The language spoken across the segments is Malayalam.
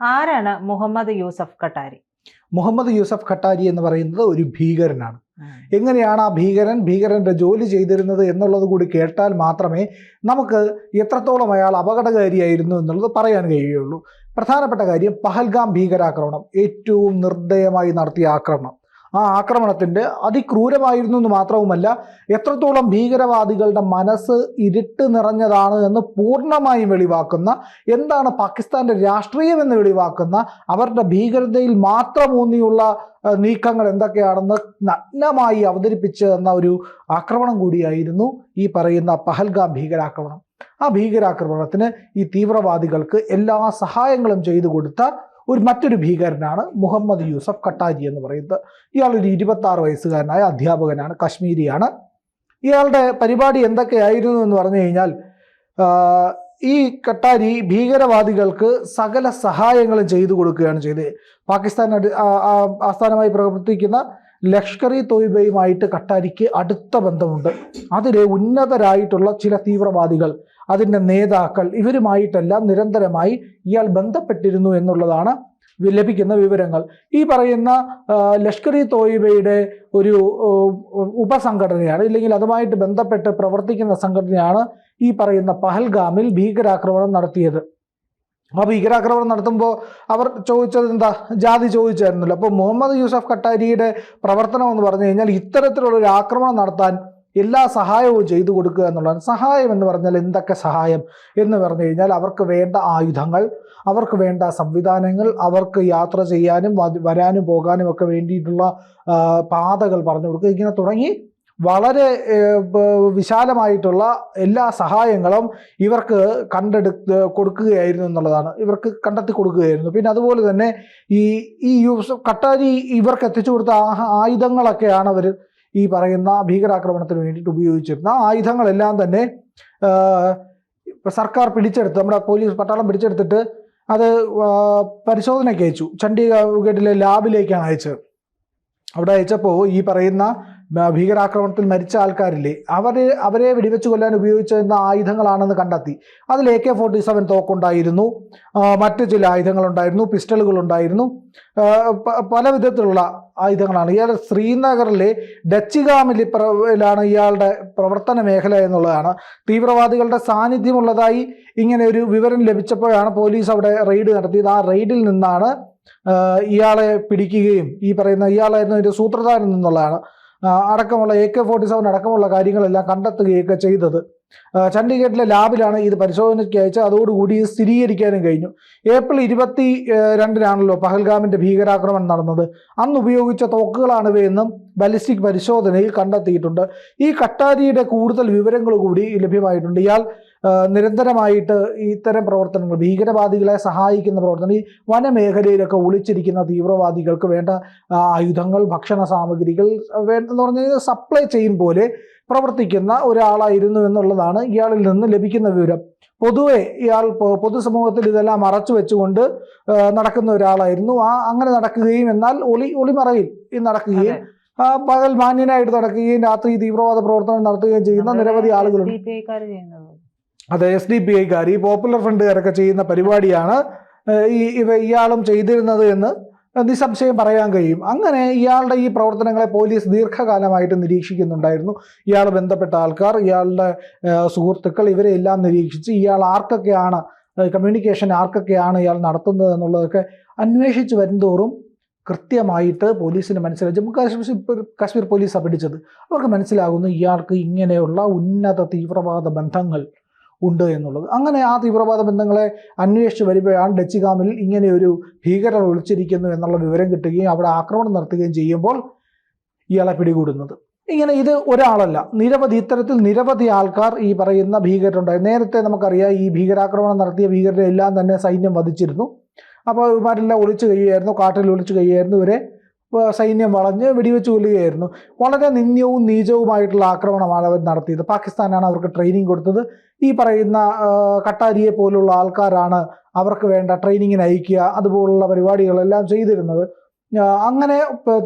ആരാണ് മുഹമ്മദ് യൂസഫ് കട്ടാരി മുഹമ്മദ് യൂസഫ് ഖട്ടാരി എന്ന് പറയുന്നത് ഒരു ഭീകരനാണ്. എങ്ങനെയാണ് ആ ഭീകരൻ ഭീകരന്റെ ജോലി ചെയ്തിരുന്നത് എന്നുള്ളത് കൂടി കേട്ടാൽ മാത്രമേ നമുക്ക് എത്രത്തോളം അയാൾ അപകടകാരിയായിരുന്നു എന്നുള്ളത് പറയാൻ കഴിയുകയുള്ളൂ പ്രധാനപ്പെട്ട കാര്യം പഹൽഗാം ഭീകരാക്രമണം ഏറ്റവും നിർദ്ദയമായി നടത്തിയ ആക്രമണം. ആ ആക്രമണത്തിന്റെ അതിക്രൂരമായിരുന്നു എന്ന് മാത്രവുമല്ല എത്രത്തോളം ഭീകരവാദികളുടെ മനസ്സ് ഇരുട്ട് നിറഞ്ഞതാണ് എന്ന് പൂർണമായും വെളിവാക്കുന്ന എന്താണ് പാകിസ്ഥാന്റെ രാഷ്ട്രീയം എന്ന് വെളിവാക്കുന്ന അവരുടെ ഭീകരതയിൽ മാത്രം ഊന്നിയുള്ള നീക്കങ്ങൾ എന്തൊക്കെയാണെന്ന് നഗ്നമായി അവതരിപ്പിച്ച് തന്ന ഒരു ആക്രമണം കൂടിയായിരുന്നു ഈ പറയുന്ന പഹൽഗാം ഭീകരാക്രമണം. ആ ഭീകരാക്രമണത്തിന് ഈ തീവ്രവാദികൾക്ക് എല്ലാ സഹായങ്ങളും ചെയ്തു കൊടുത്ത ഒരു മറ്റൊരു ഭീകരനാണ് മുഹമ്മദ് യൂസഫ് കട്ടാജി എന്ന് പറയുന്നത്. ഇയാൾ ഒരു ഇരുപത്തി ആറ് വയസ്സുകാരനായ അധ്യാപകനാണ് കശ്മീരിയാണ്. ഇയാളുടെ പരിപാടി എന്തൊക്കെയായിരുന്നു എന്ന് പറഞ്ഞു കഴിഞ്ഞാൽ ഈ കട്ടാരി ഭീകരവാദികൾക്ക് സകല സഹായങ്ങളും ചെയ്തു കൊടുക്കുകയാണ് ചെയ്തത്. പാകിസ്ഥാൻ ആസ്ഥാനമായി പ്രവർത്തിക്കുന്ന ലഷ്കർ ഇ തോയ്ബയുമായിട്ട് കട്ടാരിക്ക് അടുത്ത ബന്ധമുണ്ട്. അതിലെ ഉന്നതരായിട്ടുള്ള ചില തീവ്രവാദികൾ അതിന്റെ നേതാക്കൾ ഇവരുമായിട്ടെല്ലാം നിരന്തരമായി ഇയാൾ ബന്ധപ്പെട്ടിരുന്നു എന്നുള്ളതാണ് ലഭിക്കുന്ന വിവരങ്ങൾ. ഈ പറയുന്ന ലഷ്കർ ഇ തോയിബയുടെ ഒരു ഉപസംഘടനയാണ് ഇല്ലെങ്കിൽ അതുമായിട്ട് ബന്ധപ്പെട്ട് പ്രവർത്തിക്കുന്ന സംഘടനയാണ് ഈ പറയുന്ന പഹൽഗാമിൽ ഭീകരാക്രമണം നടത്തിയത്. ആ ഭീകരാക്രമണം നടത്തുമ്പോൾ അവർ ചോദിച്ചത് എന്താ? ജാതി ചോദിച്ചായിരുന്നല്ലോ. അപ്പോൾ മുഹമ്മദ് യൂസഫ് കട്ടാരിയുടെ പ്രവർത്തനം എന്ന് പറഞ്ഞു കഴിഞ്ഞാൽ ഇത്തരത്തിലുള്ള ഒരു ആക്രമണം നടത്താൻ എല്ലാ സഹായവും ചെയ്തു കൊടുക്കുക എന്നുള്ളതാണ്. സഹായം എന്ന് പറഞ്ഞാൽ എന്തൊക്കെ സഹായം എന്ന് പറഞ്ഞു കഴിഞ്ഞാൽ അവർക്ക് വേണ്ട ആയുധങ്ങൾ അവർക്ക് വേണ്ട സംവിധാനങ്ങൾ അവർക്ക് യാത്ര ചെയ്യാനും വരാനും പോകാനും ഒക്കെ വേണ്ടിയിട്ടുള്ള പാതകൾ പറഞ്ഞു കൊടുക്കുക. ഇങ്ങനെ തുടങ്ങി വളരെ വിശാലമായിട്ടുള്ള എല്ലാ സഹായങ്ങളും ഇവർക്ക് കണ്ടെടു കൊടുക്കുകയായിരുന്നു എന്നുള്ളതാണ്. ഇവർക്ക് കണ്ടെത്തി കൊടുക്കുകയായിരുന്നു. പിന്നെ അതുപോലെ തന്നെ ഈ ഈ യൂസഫ് കട്ടാരി ഇവർക്ക് എത്തിച്ചു കൊടുത്ത ആയുധങ്ങളൊക്കെയാണ് അവർ ഈ പറയുന്ന ഭീകരാക്രമണത്തിന് വേണ്ടിയിട്ട് ഉപയോഗിച്ചിരുന്ന ആയുധങ്ങളെല്ലാം തന്നെ സർക്കാർ പിടിച്ചെടുത്ത് നമ്മുടെ പോലീസ് പട്ടാളം പിടിച്ചെടുത്തിട്ട് അത് പരിശോധനയ്ക്ക് അയച്ചു. ചണ്ഡീഗഡിലെ ലാബിലേക്കാണ് അയച്ചത്. അവിടെ അയച്ചപ്പോൾ ഈ പറയുന്ന ഭീകരാക്രമണത്തിൽ മരിച്ച ആൾക്കാരില്ലേ? അവരെ അവരെ വെടിവെച്ച് കൊല്ലാൻ ഉപയോഗിച്ചിരുന്ന ആയുധങ്ങളാണെന്ന് കണ്ടെത്തി. അതിൽ എ കെ ഫോർട്ടി സെവൻ തോക്കുണ്ടായിരുന്നു. മറ്റ് ചില ആയുധങ്ങളുണ്ടായിരുന്നു പിസ്റ്റളുകൾ ഉണ്ടായിരുന്നു ആ, പ- പല വിധത്തിലുള്ള ആയുധങ്ങളാണ്. ഇയാൾ ശ്രീനഗറിലെ ഡച്ചിഗാമിലാണ് ഇയാളുടെ പ്രവർത്തന മേഖല എന്നുള്ളതാണ്. തീവ്രവാദികളുടെ സാന്നിധ്യമുള്ളതായി ഇങ്ങനെ ഒരു വിവരം ലഭിച്ചപ്പോഴാണ് പോലീസ് അവിടെ റെയ്ഡ് നടത്തിയത്. ആ റെയ്ഡിൽ നിന്നാണ് ഇയാളെ പിടിക്കുകയും ഈ പറയുന്ന ഇയാളായിരുന്നു അതിന്റെ സൂത്രധാരൻ എന്നുള്ളതാണ്. അടക്കമുള്ള എ കെ ഫോർട്ടി സെവൻ അടക്കമുള്ള കാര്യങ്ങളെല്ലാം കണ്ടെത്തുകയൊക്കെ ചെയ്തത്. ചണ്ഡീഗഡിലെ ലാബിലാണ് ഇത് പരിശോധനയ്ക്ക് അയച്ച് അതോടുകൂടി സ്ഥിരീകരിക്കാനും കഴിഞ്ഞു. ഏപ്രിൽ ഇരുപത്തി രണ്ടിനാണല്ലോ പഹൽഗാമിന്റെ ഭീകരാക്രമണം നടന്നത്. അന്ന് ഉപയോഗിച്ച തോക്കുകളാണ് ഇവയെന്നും ബാലിസ്റ്റിക് പരിശോധനയിൽ കണ്ടെത്തിയിട്ടുണ്ട്. ഈ കട്ടാരിയുടെ കൂടുതൽ വിവരങ്ങൾ കൂടി ലഭ്യമായിട്ടുണ്ട്. ഇയാൾ നിരന്തരമായിട്ട് ഇത്തരം പ്രവർത്തനങ്ങൾ ഭീകരവാദികളെ സഹായിക്കുന്ന പ്രവർത്തനം ഈ വനമേഖലയിലൊക്കെ ഒളിച്ചിരിക്കുന്ന തീവ്രവാദികൾക്ക് വേണ്ട ആയുധങ്ങൾ ഭക്ഷണ സാമഗ്രികൾ വേണ്ടെന്ന് പറഞ്ഞാൽ സപ്ലൈ ചെയിൻ പോലെ പ്രവർത്തിക്കുന്ന ഒരാളായിരുന്നു എന്നുള്ളതാണ് ഇയാളിൽ നിന്ന് ലഭിക്കുന്ന വിവരം. പൊതുവെ ഇയാൾ പൊതുസമൂഹത്തിൽ ഇതെല്ലാം മറച്ചു വെച്ചുകൊണ്ട് നടക്കുന്ന ഒരാളായിരുന്നു. ആ അങ്ങനെ നടക്കുകയും എന്നാൽ ഒളി ഒളിമറയിൽ ഈ നടക്കുകയും പകൽ മാന്യനായിട്ട് നടക്കുകയും രാത്രി തീവ്രവാദ പ്രവർത്തനം നടത്തുകയും ചെയ്യുന്ന നിരവധി ആളുകളുണ്ട്. അതെ എസ് ഡി പി ഐക്കാർ ഈ പോപ്പുലർ ഫ്രണ്ടുകാരൊക്കെ ചെയ്യുന്ന പരിപാടിയാണ് ഈ ഇവ ഇയാളും ചെയ്തിരുന്നത് എന്ന് നിസ്സംശയം പറയാൻ കഴിയും. അങ്ങനെ ഇയാളുടെ ഈ പ്രവർത്തനങ്ങളെ പോലീസ് ദീർഘകാലമായിട്ട് നിരീക്ഷിക്കുന്നുണ്ടായിരുന്നു. ഇയാൾ ബന്ധപ്പെട്ട ആൾക്കാർ ഇയാളുടെ സുഹൃത്തുക്കൾ ഇവരെ എല്ലാം നിരീക്ഷിച്ച് ഇയാൾ ആർക്കൊക്കെയാണ് കമ്മ്യൂണിക്കേഷൻ ആർക്കൊക്കെയാണ് ഇയാൾ നടത്തുന്നത് എന്നുള്ളതൊക്കെ അന്വേഷിച്ച് വരുന്തോറും കൃത്യമായിട്ട് പോലീസിന് മനസ്സിലായി. ജമ്മു കാശ്മീർ കാശ്മീർ പോലീസാണ് പിടിച്ചത്. അവർക്ക് മനസ്സിലാകുന്നു ഇയാൾക്ക് ഇങ്ങനെയുള്ള ഉന്നത തീവ്രവാദ ബന്ധങ്ങൾ ഉണ്ട് എന്നുള്ളത്. അങ്ങനെ ആ തീവ്രവാദ ബന്ധങ്ങളെ അന്വേഷിച്ച് വരുമ്പോഴാണ് ഡച്ചിഗാമിൽ ഇങ്ങനെ ഒരു ഭീകരർ ഒളിച്ചിരിക്കുന്നു എന്നുള്ള വിവരം കിട്ടുകയും അവിടെ ആക്രമണം നടത്തുകയും ചെയ്യുമ്പോൾ ഇയാളെ പിടികൂടുന്നത്. ഇങ്ങനെ ഇത് ഒരാളല്ല നിരവധി ഇത്തരത്തിൽ നിരവധി ആൾക്കാർ ഈ പറയുന്ന ഭീകരരുണ്ടായി. നേരത്തെ നമുക്കറിയാം ഈ ഭീകരാക്രമണം നടത്തിയ ഭീകരരെ എല്ലാം തന്നെ സൈന്യം വധിച്ചിരുന്നു. അപ്പോൾ ഇവന്മാരെല്ലാം ഒളിച്ചു കഴിയുമായിരുന്നു കാട്ടിൽ ഒളിച്ചു കഴിയുമായിരുന്നു ഇവരെ. സൈന്യം വളഞ്ഞ് വെടിവെച്ച് കൊല്ലുകയായിരുന്നു. വളരെ നിന്ദ്യവും നീചവുമായിട്ടുള്ള ആക്രമണമാണ് അവർ നടത്തിയത്. പാകിസ്ഥാനാണ് അവർക്ക് ട്രെയിനിങ് കൊടുത്തത്. ഈ പറയുന്ന കട്ടാരിയെ പോലുള്ള ആൾക്കാരാണ് അവർക്ക് വേണ്ട ട്രെയിനിങ്ങിന് അയക്കുക അതുപോലുള്ള പരിപാടികളെല്ലാം ചെയ്തിരുന്നത്. അങ്ങനെ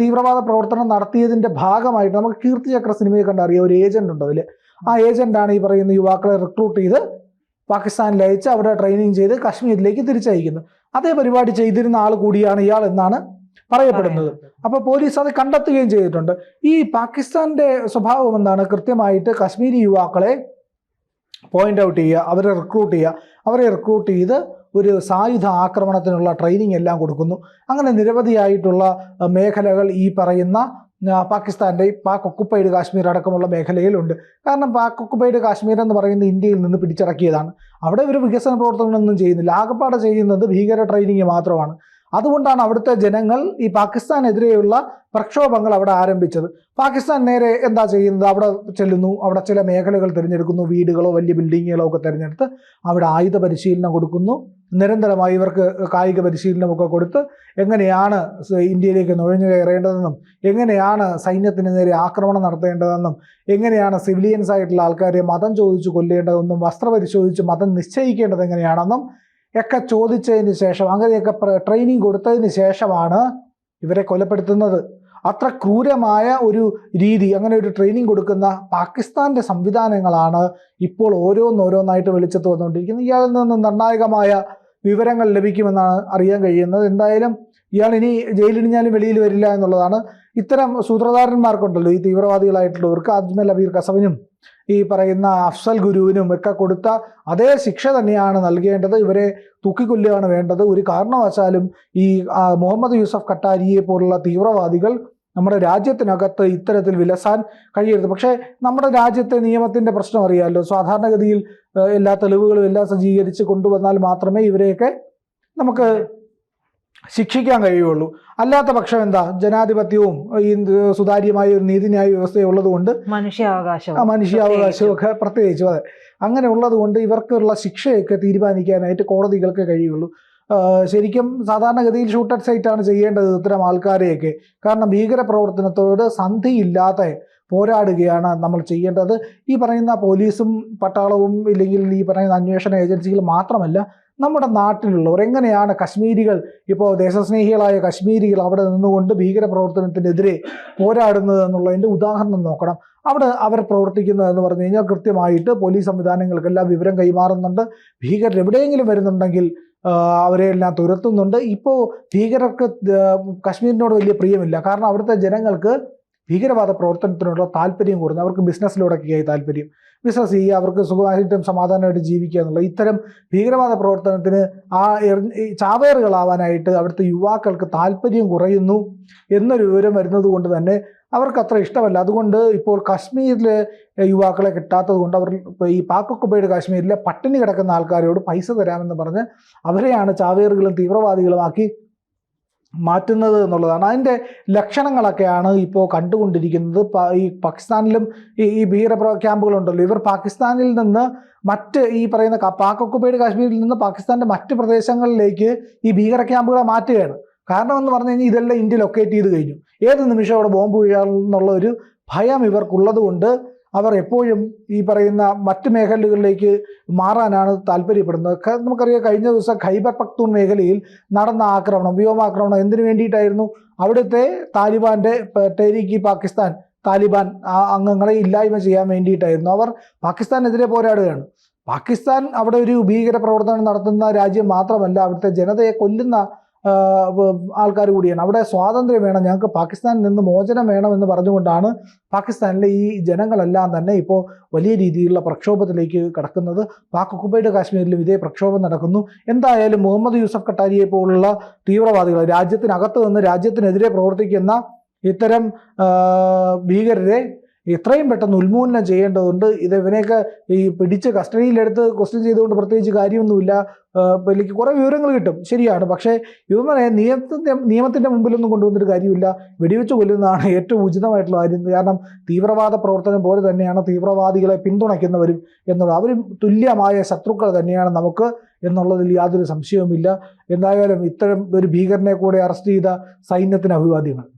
തീവ്രവാദ പ്രവർത്തനം നടത്തിയതിന്റെ ഭാഗമായിട്ട് നമുക്ക് കീർത്തിചക്ര സിനിമയെ കണ്ടറിയാം ഒരു ഏജന്റ് ഉണ്ട് അതിൽ ആ ഏജന്റാണ് ഈ പറയുന്ന യുവാക്കളെ റിക്രൂട്ട് ചെയ്ത് പാകിസ്ഥാനിൽ അയച്ച് അവിടെ ട്രെയിനിങ് ചെയ്ത് കാശ്മീരിലേക്ക് തിരിച്ചയക്കുന്നത്. അതേ പരിപാടി ചെയ്തിരുന്ന ആൾ കൂടിയാണ് ഇയാൾ എന്നാണ് പറയപ്പെടുന്നത്. അപ്പോൾ പോലീസ് അത് കണ്ടെത്തുകയും ചെയ്തിട്ടുണ്ട്. ഈ പാകിസ്ഥാന്റെ സ്വഭാവം എന്താണ്? കൃത്യമായിട്ട് കശ്മീരി യുവാക്കളെ പോയിന്റ് ഔട്ട് ചെയ്യുക അവരെ റിക്രൂട്ട് ചെയ്യുക. അവരെ റിക്രൂട്ട് ചെയ്ത് ഒരു സായുധ ആക്രമണത്തിനുള്ള ട്രെയിനിങ് എല്ലാം കൊടുക്കുന്നു. അങ്ങനെ നിരവധിയായിട്ടുള്ള മേഖലകൾ ഈ പറയുന്ന പാകിസ്ഥാന്റെ പാക് ഒക്കുപ്പൈഡ് കാശ്മീർ അടക്കമുള്ള മേഖലയിലുണ്ട്. കാരണം പാക് ഒക്കുപ്പൈഡ് കാശ്മീർ എന്ന് പറയുന്നത് ഇന്ത്യയിൽ നിന്ന് പിടിച്ചടക്കിയതാണ്. അവിടെ ഒരു വികസന പ്രവർത്തനങ്ങളൊന്നും ചെയ്യുന്നില്ല. ആകപ്പാടെ ചെയ്യുന്നത് ഭീകര ട്രെയിനിങ് മാത്രമാണ്. അതുകൊണ്ടാണ് അവിടുത്തെ ജനങ്ങൾ ഈ പാകിസ്ഥാനെതിരെയുള്ള പ്രക്ഷോഭങ്ങൾ അവിടെ ആരംഭിച്ചത്. പാകിസ്ഥാൻ നേരെ എന്താ ചെയ്യുന്നത്? അവിടെ ചെല്ലുന്നു. അവിടെ ചില മേഖലകൾ തിരഞ്ഞെടുക്കുന്നു. വീടുകളോ വലിയ ബിൽഡിങ്ങുകളോ ഒക്കെ തിരഞ്ഞെടുത്ത് അവിടെ ആയുധ പരിശീലനം കൊടുക്കുന്നു. നിരന്തരമായി ഇവർക്ക് കായിക പരിശീലനമൊക്കെ കൊടുത്ത് എങ്ങനെയാണ് ഇന്ത്യയിലേക്ക് നുഴഞ്ഞു കയറേണ്ടതെന്നും എങ്ങനെയാണ് സൈന്യത്തിന് നേരെ ആക്രമണം നടത്തേണ്ടതെന്നും എങ്ങനെയാണ് സിവിലിയൻസ് ആയിട്ടുള്ള ആൾക്കാരെ മതം ചോദിച്ചു കൊല്ലേണ്ടതെന്നും വസ്ത്ര പരിശോധിച്ച് മതം നിശ്ചയിക്കേണ്ടത് എങ്ങനെയാണെന്നും ഒക്കെ ചോദിച്ചതിന് ശേഷം അങ്ങനെയൊക്കെ ട്രെയിനിങ് കൊടുത്തതിന് ശേഷമാണ് ഇവരെ കൊലപ്പെടുത്തുന്നത്. അത്ര ക്രൂരമായ ഒരു രീതി അങ്ങനെ ഒരു ട്രെയിനിങ് കൊടുക്കുന്ന പാകിസ്ഥാന്റെ സംവിധാനങ്ങളാണ് ഇപ്പോൾ ഓരോന്നോരോന്നായിട്ട് വെളിച്ചത്ത് വന്നുകൊണ്ടിരിക്കുന്നത്. ഇയാളിൽ നിന്ന് നിർണായകമായ വിവരങ്ങൾ ലഭിക്കുമെന്നാണ് അറിയാൻ കഴിയുന്നത്. എന്തായാലും ഇയാൾ ഇനി ജയിലിടിഞ്ഞാലും വെളിയിൽ വരില്ല എന്നുള്ളതാണ്. ഇത്തരം സൂത്രധാരന്മാർക്കുണ്ടല്ലോ ഈ തീവ്രവാദികളായിട്ടുള്ളവർക്ക് അജ്മൽ അബീർ കസവിനും ഈ പറയുന്ന അഫ്സൽ ഗുരുവിനും ഒക്കെ കൊടുത്ത അതേ ശിക്ഷ തന്നെയാണ് നൽകേണ്ടത്. ഇവരെ തൂക്കിക്കൊല്ലുകയാണ് വേണ്ടത്. ഒരു കാരണവശാലും ഈ മുഹമ്മദ് യൂസഫ് കട്ടാരിയെ പോലുള്ള തീവ്രവാദികൾ നമ്മുടെ രാജ്യത്തിനകത്ത് ഇത്തരത്തിൽ വിലസാൻ കഴിയരുത്. പക്ഷേ നമ്മുടെ രാജ്യത്തെ നിയമത്തിന്റെ പ്രശ്നം അറിയാമല്ലോ സാധാരണഗതിയിൽ എല്ലാ തെളിവുകളും എല്ലാം സജ്ജീകരിച്ച് കൊണ്ടുവന്നാൽ മാത്രമേ ഇവരെയൊക്കെ നമുക്ക് ശിക്ഷിക്കാൻ കഴിയുള്ളൂ. അല്ലാത്ത പക്ഷം എന്താ? ജനാധിപത്യവും ഈ സുതാര്യമായ ഒരു നീതിന്യായ വ്യവസ്ഥയുള്ളത് ഉള്ളതുകൊണ്ട് മനുഷ്യാവകാശം മനുഷ്യാവകാശവും മനുഷ്യാവകാശമൊക്കെ പ്രത്യേകിച്ചും. അതെ. അങ്ങനെ ഉള്ളത് കൊണ്ട് ഇവർക്കുള്ള ശിക്ഷയൊക്കെ തീരുമാനിക്കാനായിട്ട് കോടതികൾക്ക് കഴിയുള്ളൂ. ശരിക്കും സാധാരണഗതിയിൽ ഷൂട്ടഡ് സൈറ്റ് ആണ് ചെയ്യേണ്ടത് ഇത്തരം ആൾക്കാരെയൊക്കെ. കാരണം ഭീകര പ്രവർത്തനത്തോട് സന്ധിയില്ലാതെ പോരാടുകയാണ് നമ്മൾ ചെയ്യേണ്ടത്. ഈ പറയുന്ന പോലീസും പട്ടാളവും ഇല്ലെങ്കിൽ ഈ പറയുന്ന അന്വേഷണ ഏജൻസികൾ മാത്രമല്ല നമ്മുടെ നാട്ടിലുള്ളവർ എങ്ങനെയാണ് കശ്മീരികൾ ഇപ്പോൾ ദേശസ്നേഹികളായ കശ്മീരികൾ അവിടെ നിന്നുകൊണ്ട് ഭീകര പ്രവർത്തനത്തിനെതിരെ പോരാടുന്നത് എന്നുള്ളതിന്റെ ഉദാഹരണം നോക്കണം. അവിടെ അവർ പ്രവർത്തിക്കുന്നത് എന്ന് പറഞ്ഞു കഴിഞ്ഞാൽ കൃത്യമായിട്ട് പോലീസ് സംവിധാനങ്ങൾക്കെല്ലാം വിവരം കൈമാറുന്നുണ്ട്. ഭീകരർ എവിടെയെങ്കിലും വരുന്നുണ്ടെങ്കിൽ ആ, അവരെ എല്ലാം തുരത്തുന്നുണ്ട്. ഇപ്പോൾ ഭീകരർക്ക് കശ്മീരിനോട് വലിയ പ്രിയമില്ല. കാരണം അവിടുത്തെ ജനങ്ങൾക്ക് ഭീകരവാദ പ്രവർത്തനത്തിനുള്ള താല്പര്യം കുറഞ്ഞു അവർക്ക് ബിസിനസ്സിലൂടെയൊക്കെയായി താല്പര്യം. ബിസിനസ് ചെയ്യുക അവർക്ക് സുഖമായിട്ടും സമാധാനമായിട്ട് ജീവിക്കുക എന്നുള്ള ഇത്തരം ഭീകരവാദ പ്രവർത്തനത്തിന് ആ ചാവേറുകളാവാനായിട്ട് അവിടുത്തെ യുവാക്കൾക്ക് താല്പര്യം കുറയുന്നു എന്നൊരു വിവരം വരുന്നത് കൊണ്ട് തന്നെ അവർക്ക് അത്ര ഇഷ്ടമല്ല. അതുകൊണ്ട് ഇപ്പോൾ കാശ്മീരിലെ യുവാക്കളെ കിട്ടാത്തത് കൊണ്ട് അവർ ഈ പാക് ഒക്കുപ്പൈഡ് കാശ്മീരിലെ പട്ടിണി കിടക്കുന്ന ആൾക്കാരോട് പൈസ തരാമെന്ന് പറഞ്ഞ് അവരെയാണ് ചാവേറുകളും തീവ്രവാദികളുമാക്കി മാറ്റുന്നത് എന്നുള്ളതാണ്. അതിന്റെ ലക്ഷണങ്ങളൊക്കെയാണ് ഇപ്പോൾ കണ്ടുകൊണ്ടിരിക്കുന്നത്. ഈ പാകിസ്ഥാനിലും ഈ ഈ ഭീകര ക്യാമ്പുകളുണ്ടല്ലോ. ഇവർ പാകിസ്ഥാനിൽ നിന്ന് മറ്റ് ഈ പറയുന്ന പാക് ഒക്കുപ്പൈഡ് കാശ്മീരിൽ നിന്ന് പാകിസ്ഥാന്റെ മറ്റ് പ്രദേശങ്ങളിലേക്ക് ഈ ഭീകര ക്യാമ്പുകളെ മാറ്റുകയാണ്. കാരണം എന്ന് പറഞ്ഞു കഴിഞ്ഞാൽ ഇതെല്ലാം ഇന്ത്യ ലൊക്കേറ്റ് ചെയ്ത് കഴിഞ്ഞു. ഏത് നിമിഷം അവിടെ ബോംബ് വീഴാമെന്നുള്ള ഒരു ഭയം ഇവർക്കുള്ളത് കൊണ്ട് അവർ എപ്പോഴും ഈ പറയുന്ന മറ്റ് മേഖലകളിലേക്ക് മാറാനാണ് താല്പര്യപ്പെടുന്നത്. നമുക്കറിയാം കഴിഞ്ഞ ദിവസം ഖൈബർ പക്തൂൺ മേഖലയിൽ നടന്ന ആക്രമണം വ്യോമാക്രമണം എന്തിനു വേണ്ടിയിട്ടായിരുന്നു? അവിടുത്തെ താലിബാന്റെ പ- പാകിസ്ഥാൻ താലിബാൻ അംഗങ്ങളെ ഇല്ലായ്മ ചെയ്യാൻ വേണ്ടിയിട്ടായിരുന്നു. അവർ പാകിസ്ഥാനെതിരെ പോരാടുകയാണ്. പാകിസ്ഥാൻ അവിടെ ഒരു ഭീകര പ്രവർത്തനം നടത്തുന്ന രാജ്യം മാത്രമല്ല അവിടുത്തെ ജനതയെ കൊല്ലുന്ന ആൾക്കാർ കൂടിയാണ്. അവിടെ സ്വാതന്ത്ര്യം വേണം ഞങ്ങൾക്ക് പാകിസ്ഥാനിൽ നിന്ന് മോചനം വേണം എന്ന് പറഞ്ഞുകൊണ്ടാണ് പാകിസ്ഥാനിലെ ഈ ജനങ്ങളെല്ലാം തന്നെ ഇപ്പോൾ വലിയ രീതിയിലുള്ള പ്രക്ഷോഭത്തിലേക്ക് കടക്കുന്നത്. പാക് ഒക്കുപ്പൈഡ് കാശ്മീരിലും ഇതേ പ്രക്ഷോഭം നടക്കുന്നു. എന്തായാലും മുഹമ്മദ് യൂസഫ് കട്ടാരിയെ പോലുള്ള തീവ്രവാദികൾ രാജ്യത്തിനകത്ത് നിന്ന് രാജ്യത്തിനെതിരെ പ്രവർത്തിക്കുന്ന ഇത്തരം ഭീകരരെ എത്രയും പെട്ടെന്ന് ഉന്മൂലനം ചെയ്യേണ്ടതുണ്ട്. ഇത് ഇവനെയൊക്കെ ഈ പിടിച്ച് കസ്റ്റഡിയിലെടുത്ത് ക്വസ്റ്റ്യൻ ചെയ്തുകൊണ്ട് പ്രത്യേകിച്ച് കാര്യമൊന്നുമില്ല. എനിക്ക് കുറേ വിവരങ്ങൾ കിട്ടും. ശരിയാണ്. പക്ഷേ ഇവനെ നിയമത്തിന്റെ നിയമത്തിന്റെ മുമ്പിലൊന്നും കൊണ്ടുവന്നിട്ട് കാര്യമില്ല. വെടിവെച്ച് കൊല്ലുന്നതാണ് ഏറ്റവും ഉചിതമായിട്ടുള്ള കാര്യം. കാരണം തീവ്രവാദ പ്രവർത്തനം പോലെ തന്നെയാണ് തീവ്രവാദികളെ പിന്തുണയ്ക്കുന്നവരും എന്നുള്ളത് അവരും തുല്യമായ ശത്രുക്കൾ തന്നെയാണ് നമുക്ക് എന്നുള്ളതിൽ യാതൊരു സംശയവുമില്ല. എന്തായാലും ഇത്തരം ഒരു ഭീകരനെ കൂടെ അറസ്റ്റ് ചെയ്ത സൈന്യത്തിന് അഭിവാദ്യങ്ങൾ.